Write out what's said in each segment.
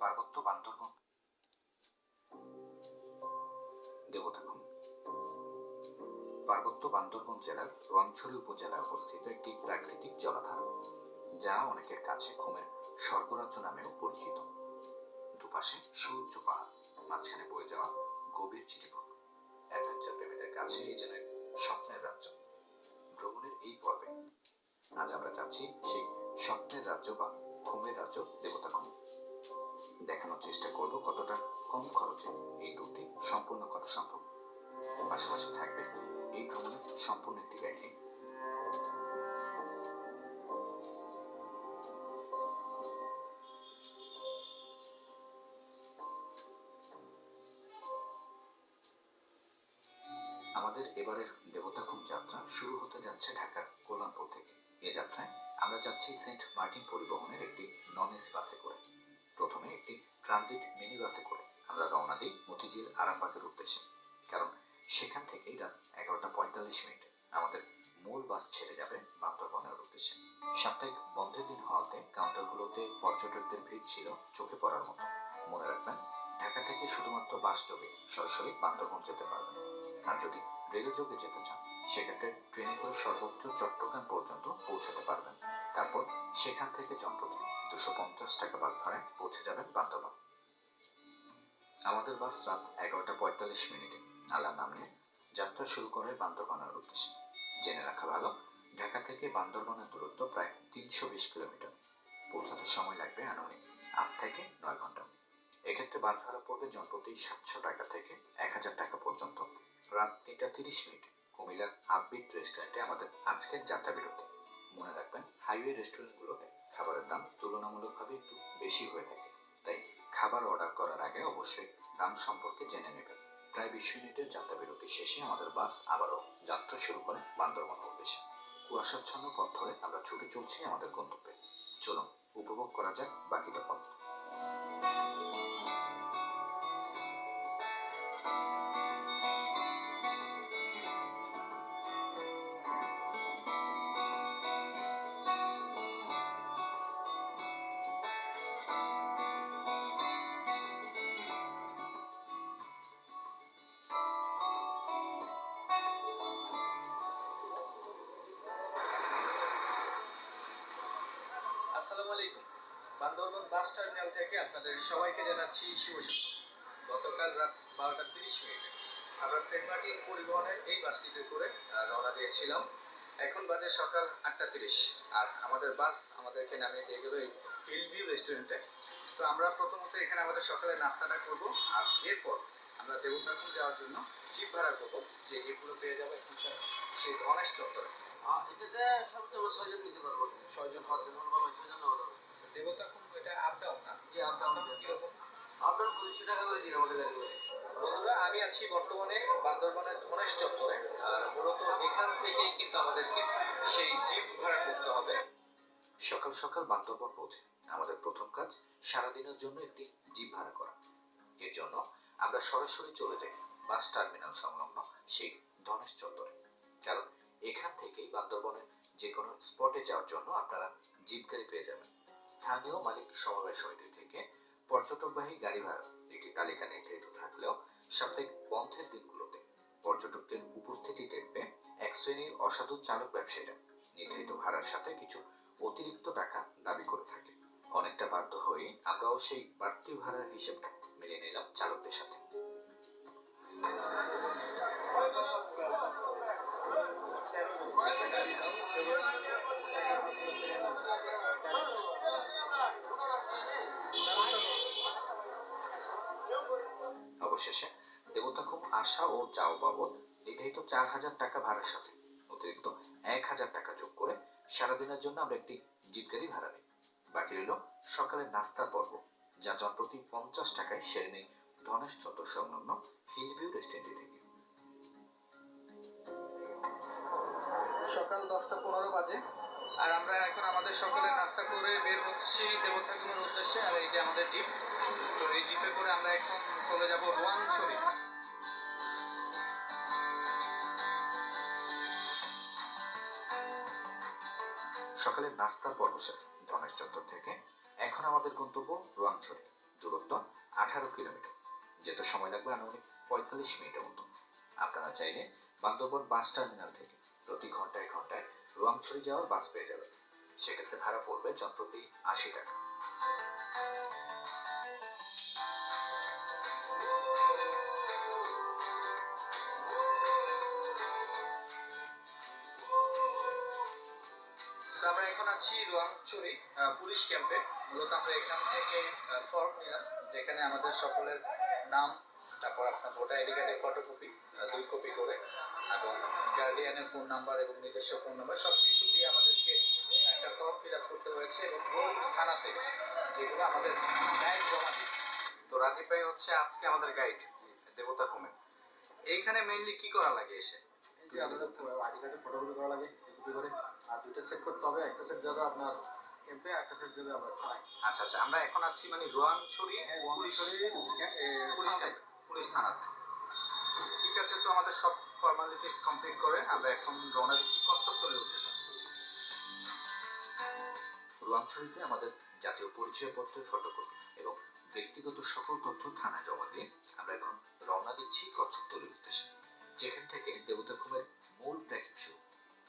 পার্বত্য বান্দরবন। দেবতাখুম পার্বত্য বান্দরবন জেলার রোয়াংছড়ি উপজেলায় অবস্থিত একটি প্রাকৃতিক জলাধার, যা অনেকের কাছে ঘুমের স্বর্গরাজ্য নামেও পরিচিত। দুপাশে সুউচ্চ পাহাড়, মাঝখানে বয়ে যাওয়া গভীর চিরিপথ অ্যাডভেঞ্চার প্রেমীদের কাছে এই যেন এক স্বপ্নের রাজ্য। ভ্রমণের এই পর্বে আজ আমরা যাচ্ছি সেই স্বপ্নের রাজ্য বা ঘুমের রাজ্য দেবতা ঘুম দেখানোর চেষ্টা করব কতটা কম খরচে এই ট্যুরটি সম্পূর্ণ করা সম্ভব। পাশাপাশি থাকবে এই ভ্রমণের সম্পূর্ণ একটি গাইডলাইন আমাদের এবারের দেবতাখুম যাত্রা শুরু হতে যাচ্ছে ঢাকার কল্যাণপুর থেকে। এ যাত্রায় আমরা যাচ্ছি সেন্ট মার্টিন পরিবহনের একটি নন এসি বাসে করে। প্রথমে একটি ট্রানজিট মিনি বাসে করে আমরা রওনা দিই মতিঝিল আরামবাগের উদ্দেশ্যে। কারণ সেখান থেকেই রাত এগারোটা পঁয়তাল্লিশ মিনিটে আমাদের মূল বাস ছেড়ে যাবে বান্দরবনের উদ্দেশ্যে। সাপ্তাহিক বন্ধের দিন হওয়াতে কাউন্টারগুলোতে পর্যটকদের ভিড় ছিল চোখে পড়ার মতো। মনে রাখবেন, ঢাকা থেকে শুধুমাত্র বাস যোগে সরাসরি বান্দরবন যেতে পারবেন আর যদি রেল যোগে যেতে চান, সেক্ষেত্রে ট্রেনে করে সর্বোচ্চ চট্টগ্রাম পর্যন্ত পৌঁছাতে পারবেন। তারপর সেখান থেকে জনপ্রতি দুশো পঞ্চাশ টাকা বাস ভাড়ায় পৌঁছে যাবেন বান্দরবান। আমাদের বাস রাত এগারোটা পঁয়তাল্লিশ মিনিটে। আল্লাহ নাম নিয়ে যাত্রা শুরু করে বান্দরবানের উদ্দেশ্যে। জেনে রাখা ভালো, ঢাকা থেকে বান্দরবানের দূরত্ব প্রায় তিনশো বিশ কিলোমিটার। পৌঁছাতে সময় লাগবে আনুমানিক আট থেকে নয় ঘণ্টা। এক্ষেত্রে বাস ভাড়া পড়বে জনপ্রতি সাতশো টাকা থেকে এক হাজার টাকা পর্যন্ত। রাত তিনটা তিরিশ মিনিট। কুমিল্লার আপবিট রেস্টুরেন্টে আমাদের আজকের যাত্রা বিরতি মনে রাখবেন হাইওয়ে রেস্টুরেন্টগুলোতে খাবারের দাম তুলনামূলকভাবে একটু বেশি হয়ে থাকে। তাই খাবার অর্ডার করার আগে অবশ্যই দাম সম্পর্কে জেনে নেবেন। প্রায় বিশ মিনিটের যাত্রা বিরতি শেষে আমাদের বাস আবারও যাত্রা শুরু করে বান্দরবান উদ্দেশ্যে। কুয়াশাচ্ছন্ন পথ ধরে আমরা ছুটে চলছি আমাদের গন্তব্যে। চলুন, উপভোগ করা যাক বাকিটা পথ বান্দরবান বাস টার্মিনাল থেকে আপনাদের সবাইকে জানাচ্ছি শুভ গতকাল রাত বারোটা তিরিশ মিনিটে আমরা সেন্ট মার্টিন পরিবহনের এই বাসটিতে করে রওনা দিয়েছিলাম। এখন বাজে সকাল আটটা তিরিশ। আর আমাদের বাস আমাদেরকে নামিয়ে দিয়ে গেল এই হিল ভিউ রেস্টুরেন্টে। তো আমরা প্রথমত এখানে আমাদের সকালে নাস্তাটা করব, আর এরপর আমরা দেবতাখুম যাওয়ার জন্য জিপ ভাড়া করব। যে জিপগুলো পেয়ে যাব এখানকার সেই ধনেশ চত্বরে। এটাতে সবচেয়ে আমরা ছয়জন নিতে পারব। ছয়জন দেখুন ভালো ছয়জন নেওয়া যাবে দেবতাখুম এটা আপ ডাউন না জি আপনার কীরকম আপনার পঁচিশশো টাকা করে দিন আমাদের গাড়ি করে বন্ধুরা আমি আছি বর্তমানে বান্দরবানের ধনেশ চত্বরে আর মূলত এখান থেকেই কিন্তু আমাদেরকে সেই জিপ ভাড়া করতে হবে। সকাল সকাল বান্দরবন পৌঁছে আমাদের প্রথম কাজ সারাদিনের জন্য একটি জিপ ভাড়া করা। এর জন্য আমরা সরাসরি চলে যাই বাস টার্মিনাল সংলগ্ন সেই ধনেশ চত্বরে। কারণ এখান থেকেই বান্দরবনের যে কোনো স্পটে যাওয়ার জন্য আপনারা জিপ গাড়ি পেয়ে যাবেন। স্থানীয় মালিক সমবায় সমিতি থেকে পর্যটকবাহী গাড়ি ভাড়া একটি তালিকা নির্ধারিত থাকলেও সাপ্তাহিক বন্ধের দিনগুলোতে পর্যটকদের উপস্থিতি দেখবে এক শ্রেণির অসাধু চালক ব্যবসায়ীরা। নির্ধারিত ভাড়ার সাথে কিছু অতিরিক্ত টাকা দাবি করে থাকে। অনেকটা বাধ্য হয়ে আমরাও সেই বাড়তি ভাড়ার হিসেবটা মেনে নিলাম চালকদের সাথে। অবশেষে দেবতাখুম আসা ও যাও বাবদ নির্ধারিত চার হাজার টাকা ভাড়ার সাথে। অতিরিক্ত এক হাজার টাকা যোগ করে সারাদিনের জন্য আমরা একটি জিপ গাড়ি ভাড়া নিই। বাকি রইল সকালের নাস্তার পর্ব, যা জনপ্রতি পঞ্চাশ টাকায় সেরে নেই ধনেশ চত্বর সংলগ্ন হিলভিউ রেস্টুরেন্টটি থেকে। সকাল দশটা পনেরো বাজে। আর আমরা এখন আমাদের সকালে নাস্তা করে বের হচ্ছি দেবতাগুলোর উদ্দেশ্যে, আর এই যে আমাদের জিপ। তো এই জিপে করে আমরা এখন চলে যাব রোয়াংছড়ি। সকালের নাস্তার পর্ব সেরে ধনেশ চত্বর থেকে এখন আমাদের গন্তব্য রোয়াংছড়ি। দূরত্ব আঠারো কিলোমিটার। যেতে সময় লাগবে আনুমানিক পঁয়তাল্লিশ মিনিটের মতো। আপনারা চাইলে বান্দরবন বাস টার্মিনাল থেকে প্রতি ঘন্টায় ঘন্টায় রোয়াংছড়ি যাওয়ার বাস পেয়ে যাবেন। সেক্ষেত্রে ভাড়া পড়বে জনপ্রতি আশি টাকা। আমরা এখন আছি রোয়াংচুরি পুলিশ ক্যাম্পে। মূলত আমরা এখান থেকে ফর্ম নিলাম যেখানে আমাদের সকলের নাম, তারপর আপনার ভোটার আইডি কার্ডের ফটোকপি দুই কপি করে, এবং গার্ডিয়ানের ফোন নাম্বার এবং নিজস্ব ফোন নাম্বার সব কিছু দিয়ে আমাদেরকে একটা ফর্ম ফিল আপ করতে হয়েছে এবং মূল থানা থেকে যেগুলো আমাদের গাইড জমা তো রাজীব ভাই হচ্ছে আজকে আমাদের গাইড দেবতা কমে। এইখানে মেইনলি কি করা লাগে এসে? যে আমাদের আইডি কার্ডে ফটোকপি করা লাগে কপি করে। আর দুইটা সেট করতে হবে একটা সেট যাবে আপনার ক্যাম্পে একটা সেট যাবে আপনার থানায়। আচ্ছা আচ্ছা আমরা এখন আছি মানে রোয়াংছড়ি হ্যাঁ পুলিশ পুলিশ থানাতে। ঠিক আছে তো আমাদের সব ফর্মালিটিস কমপ্লিট করে আমরা এখন রওনা দিচ্ছি কচ্ছপতলের উদ্দেশ্যে। রোয়াংছড়িতে আমাদের জাতীয় পরিচয়পত্রের ফটোকপি এবং ব্যক্তিগত সকল তথ্য থানায় জমা দিয়ে আমরা এখন রওনা দিচ্ছি কচ্ছপতলির উদ্দেশ্যে। যেখান থেকে দেবতাখুমের মূল ট্রেকিং শুরু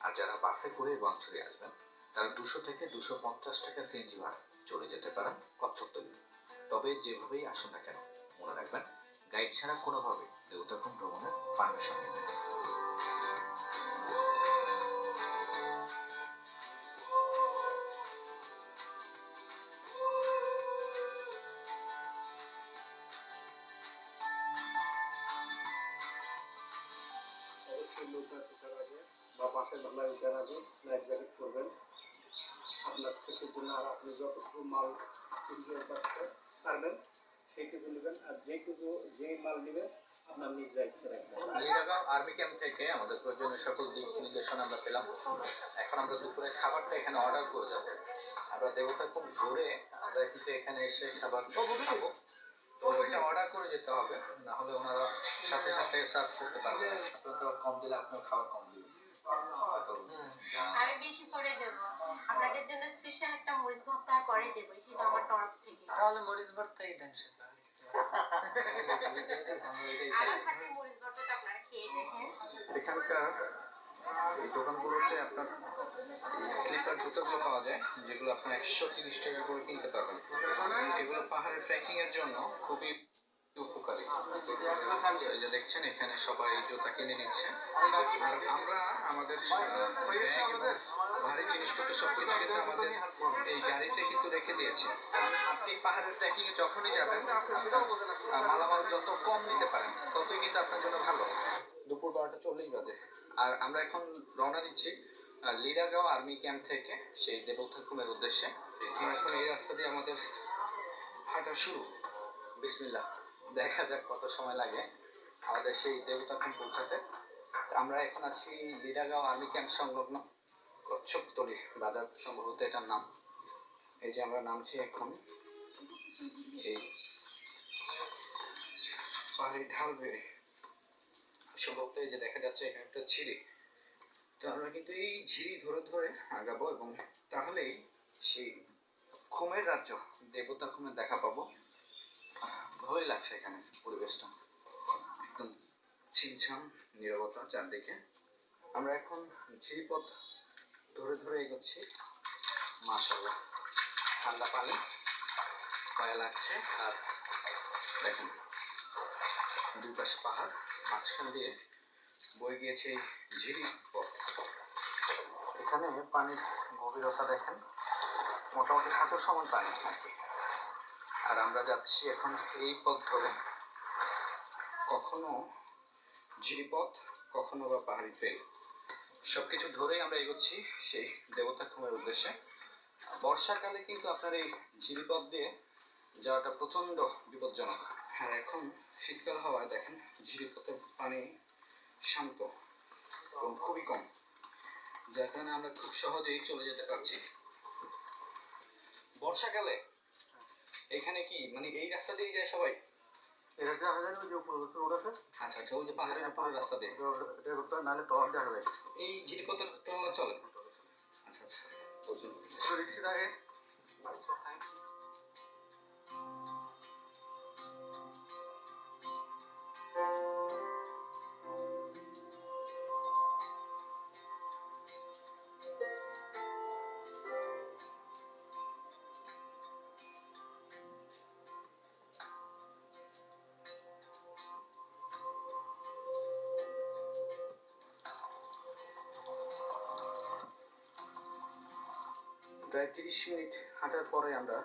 আর যারা বাসে করে রোয়াংছড়ি আসবেন, তারা দুশো থেকে দুশো পঞ্চাশ টাকা সিএনজি ভাড়া। চলে যেতে পারেন কচ্ছপতলি তবে যেভাবেই আসুন না কেন, মনে রাখবেন, গাইড ছাড়া কোনোভাবে দেবতাখুম ভ্রমণের পারমিশন নেবেন বাসের ভাড়ায় ওঠার আগে লাইফ জ্যাকেট করবেন। আপনার সেফটির জন্য আর আপনি যতটুকু মাল পারবেন সেইটুকু নেবেন। আর যেটুকু যেই মাল নেবেন আপনার নিজ দায়িত্বে রাখবেন। আর্মি ক্যাম্প থেকে আমাদের প্রয়োজনীয় সকল দিক নির্দেশনা আমরা পেলাম। এখন আমরা দুপুরে খাবারটা এখানে অর্ডার করে যাব আমরা দেবতা খুব ঘুরে আমরা কিন্তু এখানে এসে খাবার খাব। করে যেতে হবে, না হলে ওনারা সাথে সাথে সার্ভ করতে পারবে কম দিলে আপনার খাবার কম দিবে। যা- আমি বেশি করে দেব। আপনাদের জন্য স্পেশাল একটা মরিচ ভর্তা করে দেব সেটা আমার তরফ থেকে। তাহলে মরিচ ভর্তাই দেন সেটা। আমার হাতে মরিচ ভর্তাটা আপনারা খেয়ে দেখেন। এখানকার এই দোকানগুলোতে আপনার স্লিপার জুতোগুলো পাওয়া যায় যেগুলো আপনার একশো তিরিশ টাকা করে কিনতে পারবেন। এগুলো পাহাড়ে ট্রেকিং এর জন্য খুবই দেখছেন, এখানে সবাই জুতা কিনে নিচ্ছে। আর আমরা আমাদের ভারী জিনিসপত্র কিন্তু আমাদের এই গাড়িতে কিন্তু রেখে আপনি পাহাড়ের ট্রেকিং এ যখনই যাবেন মালামাল যত কম নিতে পারেন, ততই কিন্তু আপনার জন্য ভালো। দুপুর বারোটা চল্লিশ বাজে। আর আমরা এখন রওনা দিচ্ছি লিরাগাঁও আর্মি ক্যাম্প থেকে, সেই দেবথাকুমের উদ্দেশ্যে। এখন এই রাস্তা দিয়ে আমাদের হাঁটা শুরু। বিসমিল্লাহ। দেখা যাক কত সময় লাগে। আমাদের সেই দেবতা দেবতাকুম পৌঁছাতে। আমরা এখন আছি লিরাগাঁও আর্মি ক্যাম্প সংলগ্ন কচ্ছপতলি বাজার সম্ভবত এটার নাম। এই যে আমরা নামছি এখন। এই পাহাড়ি ঢাল বেয়ে। সম্ভবত এই যে দেখা যাচ্ছে এখানে একটা ঝিরি। তো আমরা কিন্তু এই ঝিরি ধরে ধরে আগাবো এবং তাহলেই সেই খুমের রাজ্য, দেবতা খুমের দেখা পাবো। ভালোই লাগছে এখানে পরিবেশটা। একদম ছিমছাম নীরবতা চারদিকে। আমরা এখন ঝিরিপথ ধরে ধরে এগোচ্ছি। মাশাল্লাহ ঠান্ডা পানি পায়ে লাগছে। আর দেখেন দুই পাশে পাহাড়, মাঝখান দিয়ে বয়ে গিয়েছে ঝিরি পথ এখানে পানির গভীরতা দেখেন, মোটামুটি হাঁটুর সমান পানি। আর কি আর আমরা যাচ্ছি এখন এই পথ ধরে। কখনো ঝিরিপথ, কখনো বা পাহাড়ি ট্রেল সবকিছু ধরেই আমরা এগোচ্ছি সেই দেবতা খুমের উদ্দেশ্যে। বর্ষাকালে কিন্তু আপনার এই ঝিরিপথ দিয়ে যাওয়াটা প্রচণ্ড বিপজ্জনক। হ্যাঁ এখন শীতকাল হওয়ায় দেখেন ঝিরিপথের পানি শান্ত এবং খুবই কম, যার কারণে আমরা খুব সহজেই চলে যেতে পারছি। বর্ষাকালে এখানে কি? মানে এই রাস্তা দিয়ে যায় সবাই? যায় যে উপরে রোড আছে আচ্ছা আচ্ছা ওই যে পাহাড়ের উপরের রাস্তা দিয়ে। হয় নাহলে দেখা যায় এই ঝিরিপথের ট্রলার চলে আচ্ছা আচ্ছা। বুঝলাম। রিক্সি থাকে। প্রায় তিরিশ মিনিট হাঁটার পরে আমরা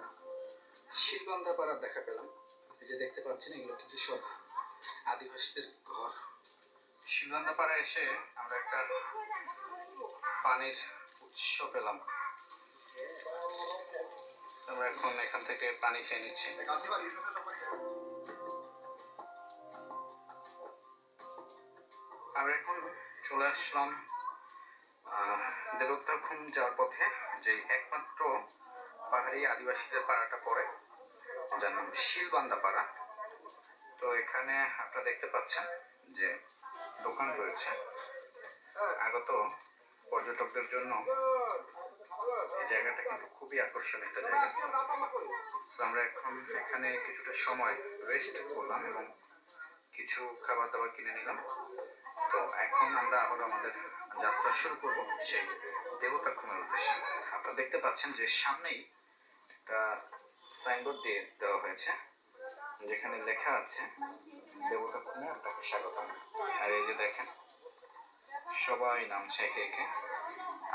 শিলবান্ধা পাড়ার দেখা পেলাম। এই যে দেখতে পাচ্ছেন, এগুলো কিন্তু সব আদিবাসীদের ঘর। শিলবান্ধা পাড়া এসে আমরা একটা পানির উৎস পেলাম। আমরা এখন এখান থেকে পানি খেয়ে নিচ্ছি। আমরা এখন চলে আসলাম দেবোত্তরখুম যাওয়ার পথে যে একমাত্র পাহাড়ি আদিবাসীদের পাড়াটা পড়ে, যার নাম শিলবান্দা পাড়া তো এখানে আপনারা দেখতে পাচ্ছেন যে দোকান রয়েছে। আগত পর্যটকদের জন্য এই জায়গাটা কিন্তু খুবই আকর্ষণীয় একটা জায়গা। আমরা এখন এখানে কিছুটা সময় রেস্ট করলাম এবং কিছু খাবার দাবার কিনে নিলাম। তো এখন আমরা আবার আমাদের যাত্রা শুরু করব সেই দেবতাক্ষমের উদ্দেশ্যে। আপনারা দেখতে পাচ্ছেন যে সামনেই একটা সাইনবোর্ড দিয়ে দেওয়া হয়েছে, যেখানে লেখা আছে দেবতাক্ষমে আপনাকে স্বাগত আর এই যে দেখেন, সবাই নামছে একে একে।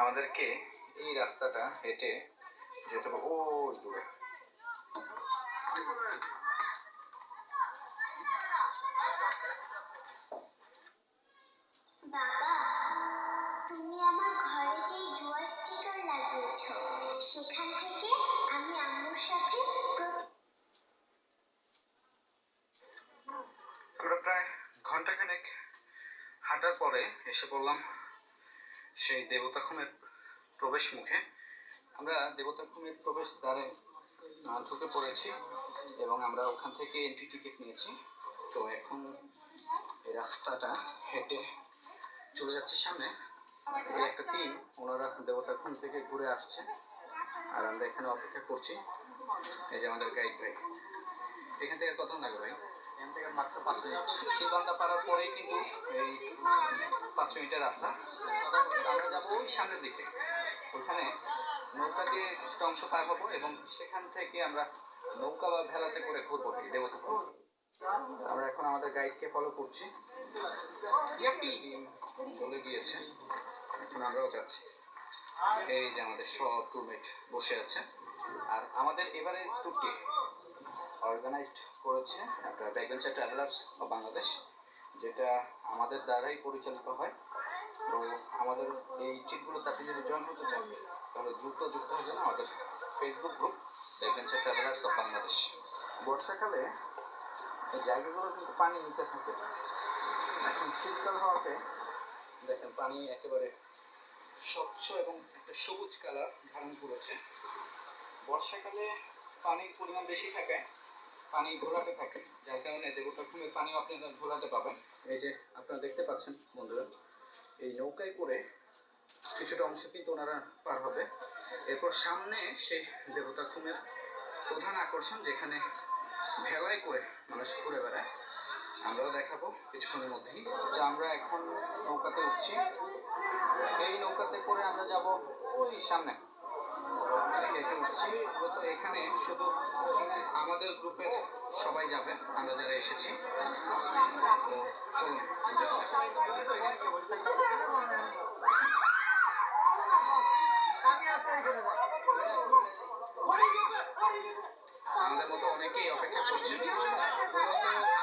আমাদেরকে এই রাস্তাটা হেঁটে যেতে হবে, ওই দূরে। ঘন্টাখানেক হাঁটার পরে এসে পড়লাম সেই দেবতাখুমের প্রবেশ মুখে। আমরা দেবতাখুমের প্রবেশ দ্বারে ঢুকে পড়েছি এবং আমরা ওখান থেকে এন্ট্রি টিকিট নিয়েছি। তো এখন এই রাস্তাটা হেঁটে চলে যাচ্ছি সামনে। একটা টিম ওনারা দেবতাখুম থেকে ঘুরে আসছে আর আমরা এখানে অপেক্ষা করছি। এই যে আমাদের গাইড ভাই। এখান থেকে কত লাগবে ভাই। এখান থেকে মাত্র পাঁচ মিনিট। শিলবান্ধা পাড়ার পরেই কিন্তু এই পাঁচ মিনিটের রাস্তা। আমরা যাব ওই সামনের দিকে। ওখানে নৌকা দিয়ে কিছুটা অংশ পার হব এবং সেখান থেকে আমরা নৌকা বা ভেলাতে করে ঘুরবো এই দেবতাপুর আমরা এখন আমাদের গাইডকে ফলো করছি। চলে গিয়েছে। এখন আমরাও যাচ্ছি। এই যে আমাদের সব টুরমেট বসে আছে। আর আমাদের এবারে ট্যুরটি অর্গানাইজড করেছে আপনার ব্যাকবেঞ্চার ট্রাভেলার্স অফ বাংলাদেশ যেটা আমাদের দ্বারাই পরিচালিত হয়। তো আমাদের এই ট্রিপগুলোতে আপনি যদি জয়েন হতে চান, তাহলে দ্রুত যুক্ত হয়ে যান আমাদের Facebook group backbencher travellers of Bangladesh বর্ষাকালে এই জায়গাগুলো কিন্তু পানি নিচে থাকে। এখন শীতকাল হওয়াতে দেখেন পানি একেবারে স্বচ্ছ এবং একটা সবুজ কালার ধারণ করেছে। বর্ষাকালে পানির পরিমাণ বেশি থাকায় পানি ঘোলাতে থাকে, যার কারণে দেবতাখুমের পানিও আপনারা ঘোলাতে পাবেন এই যে আপনারা দেখতে পাচ্ছেন বন্ধুরা, এই নৌকায় করে কিছুটা অংশ কিন্তু ওনারা পার হবে। এরপর সামনে সেই দেবতাখুমের প্রধান আকর্ষণ যেখানে ভেলায় করে মানুষ ঘুরে বেড়ায়, আমরাও দেখাবো কিছুক্ষণের মধ্যেই। তো আমরা এখন নৌকাতে উঠছি। এই নৌকাতে করে আমরা যাব ওই সামনে। এখানে শুধু আমাদের গ্রুপের সবাই যাবে আমরা যারা এসেছি। তো আমাদের মতো অনেকেই অপেক্ষা করছে মূলত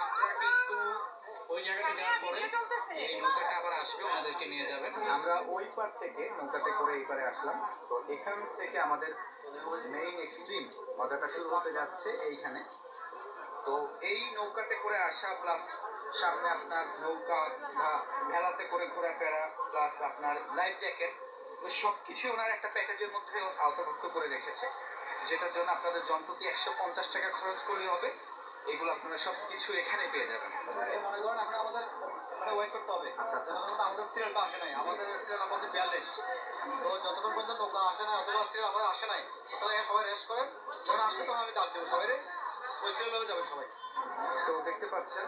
আমরা কিন্তু ওই জায়গাতে এই নৌকাটা আবার আসবে ওনাদেরকে নিয়ে যাবে আমরা ওই পার থেকে নৌকাতে করে এই পারে আসলাম। তো এখান থেকে আমাদের মেইন এক্সট্রিম মজাটা শুরু হতে যাচ্ছে এইখানে। তো এই নৌকাতে করে আসা প্লাস সামনে আপনার নৌকা বা ভেলাতে করে ঘোরাফেরা প্লাস আপনার লাইফ জ্যাকেট সব কিছু ওনার একটা প্যাকেজের মধ্যে আওতাভুক্ত করে রেখেছে। যেটার জন্য আপনাদের যন্ত্রটি একশো পঞ্চাশ টাকা খরচ করলে হবে। এগুলো আপনারা সব কিছু এখানে পেয়ে যাবেন। মনে করেন এখন আমাদের ওয়েট করতে হবে। আচ্ছা আচ্ছা আমাদের সিরিয়ালটা আসে নাই আমাদের সিরিয়াল নাম্বার হচ্ছে বিয়াল্লিশ। তো যতক্ষণ পর্যন্ত নৌকা আসে না অথবা সিরিয়াল আমাদের আসে নাই ততক্ষণ সবাই রেস্ট করেন যখন আসবে তখন আমি ডাক দেবো সবাই ওই সিরিয়াল যাবেন সবাই। তো দেখতে পাচ্ছেন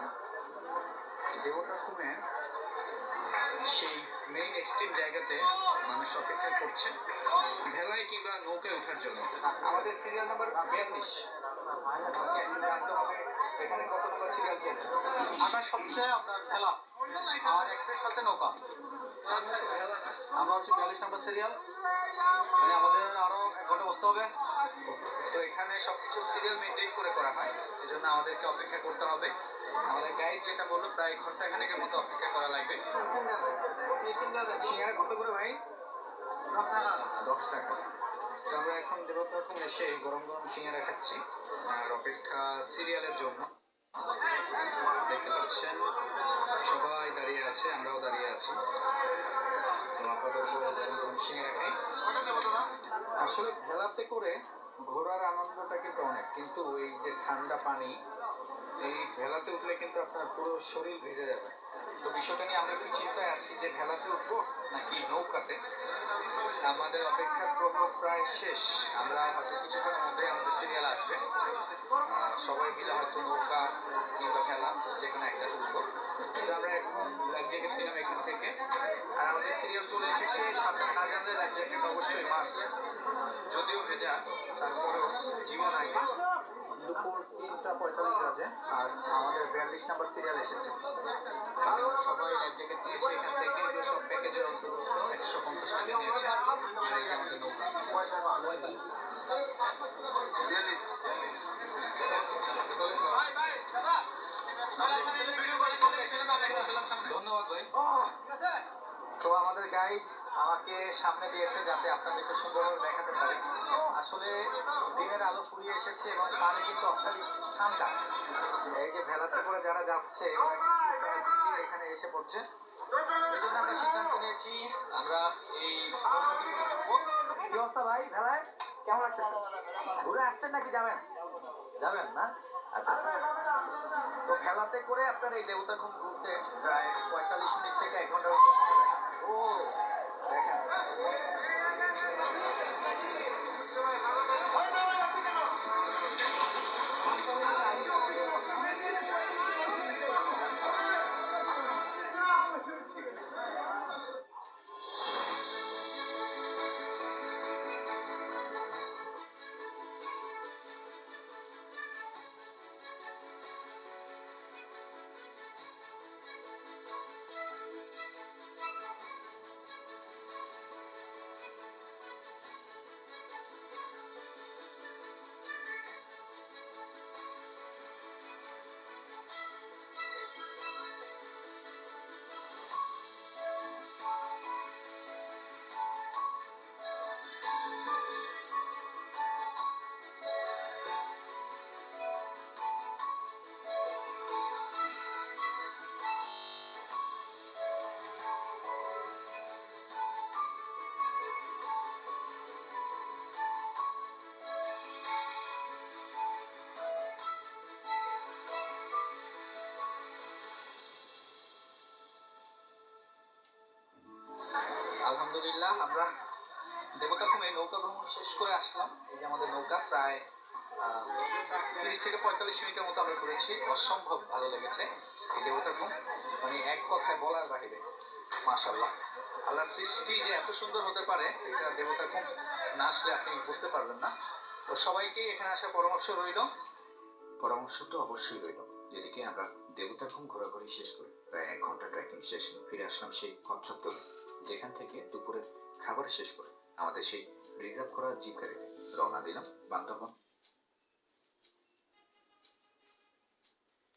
দেবতাখুমে সেই মেইন এক্সট্রিম জায়গাতে মানুষ অপেক্ষা করছে। ভেলায় কিংবা নৌকায় ওঠার জন্য। আমাদের সিরিয়াল নাম্বার বিয়াল্লিশ। হবে এখানে কত নম্বর সিরিয়াল চলছে? আঠাশ হচ্ছে আপনার ভেলা। আর একত্রিশ হচ্ছে নৌকা। আমরা হচ্ছে বিয়াল্লিশ নম্বর সিরিয়াল মানে আমাদের আরও এক ঘণ্টা বসতে হবে। তো এখানে সবকিছু সিরিয়াল মেনটেন করে করা হয়। এজন্য আমাদেরকে অপেক্ষা করতে হবে। আমাদের গাইড যেটা বলল, প্রায় ঘণ্টা খানেকের মতো অপেক্ষা করা লাগবে। সিঙ্গারা কত করে ভাই? দশ টাকা। তো আমরা এখন দেবপ্রথম এসে গরম গরম সিঙ্গারা খাচ্ছি, আর অপেক্ষা সিরিয়ালের জন্য। দেখতে পাচ্ছেন সবাই দাঁড়িয়ে আছে আমরাও দাঁড়িয়ে আছি। আসলে ভেলাতে করে ঘোরার আনন্দটা কিন্তু অনেক কিন্তু এই যে ঠান্ডা পানি এই ভেলাতে উঠলে কিন্তু আপনার পুরো শরীর ভিজে যাবে। তো বিষয়টা নিয়ে আমরা একটু চিন্তায় আছি যে ভেলাতে উঠবো নাকি নৌকাতে? আমাদের অপেক্ষার প্রভাব প্রায় শেষ। আমরা হয়তো কিছুক্ষণের মধ্যে আমাদের সিরিয়াল আসবে। সবাই মিলে হয়তো নৌকা কিংবা ভেলা যেখানে একটা উঠবো তো আমরা এখন লাইফ জ্যাকেট নিলাম এখান থেকে আর আমাদের সিরিয়াল চলে এসেছে সামনে না জানলে লাইফ জ্যাকেট যদিও ভেজা তারপরেও জীবন আগে। দুপুর তিনটা পঁয়তাল্লিশ বাজে আর আমাদের বিয়াল্লিশ নাম্বার সিরিয়াল এসেছে। সবাই এক জায়গায় দিয়েছে এখান থেকে। সব প্যাকেজের অন্তর্ভুক্ত একশো পঞ্চাশ টাকা নিয়েছে। আর এই আমাদের তো আমাদের গাইড আমাকে সামনে দিয়েছে যাতে আপনাদেরকে সুন্দরভাবে দেখাতে পারি। আসলে দিনের আলো ফুরিয়ে এসেছে এবং পানি কিন্তু অত্যাধিক ঠান্ডা। এই যে ভেলাতে করে যারা যাচ্ছে এখানে এসে পড়ছে। এই জন্য আমরা সিদ্ধান্ত নিয়েছি, আমরা এই। কি অবস্থা ভাই? ভেলায়? কেমন লাগতেছে? ঘুরে আসছেন নাকি যাবেন? যাবেন না? আচ্ছা আচ্ছা। তো ভেলাতে করে আপনার এই দেবতা খুব ঘুরতে প্রায় পঁয়তাল্লিশ মিনিট থেকে এক ঘণ্টার ও দেখেন নৌকা ভ্রমণ শেষ করে আসলাম। এই যে আমাদের নৌকা, প্রায় তিরিশ থেকে পঁয়তাল্লিশ মিনিটের মতো আমরা ঘুরেছি। অসম্ভব ভালো লেগেছে এই দেবতাখুম মানে এক কথায় বলার বাহিরে মাশাল্লাহ আল্লাহর সৃষ্টি যে এত সুন্দর হতে পারে, এটা দেবতাখুম না আসলে আপনি বুঝতে পারবেন না। তো সবাইকে এখানে আসার পরামর্শ রইল। পরামর্শ তো অবশ্যই রইল। এদিকে আমরা দেবতাখুম ঘোরাঘুরি শেষ করে প্রায় এক ঘণ্টা ট্রেকিং শেষ ফিরে আসলাম সেই কচ্ছপতলে যেখান থেকে দুপুরের খাবার শেষ করে আমাদের সেই রিজার্ভ করা জিপ গাড়িতে রওনা দিলাম বান্দরবন।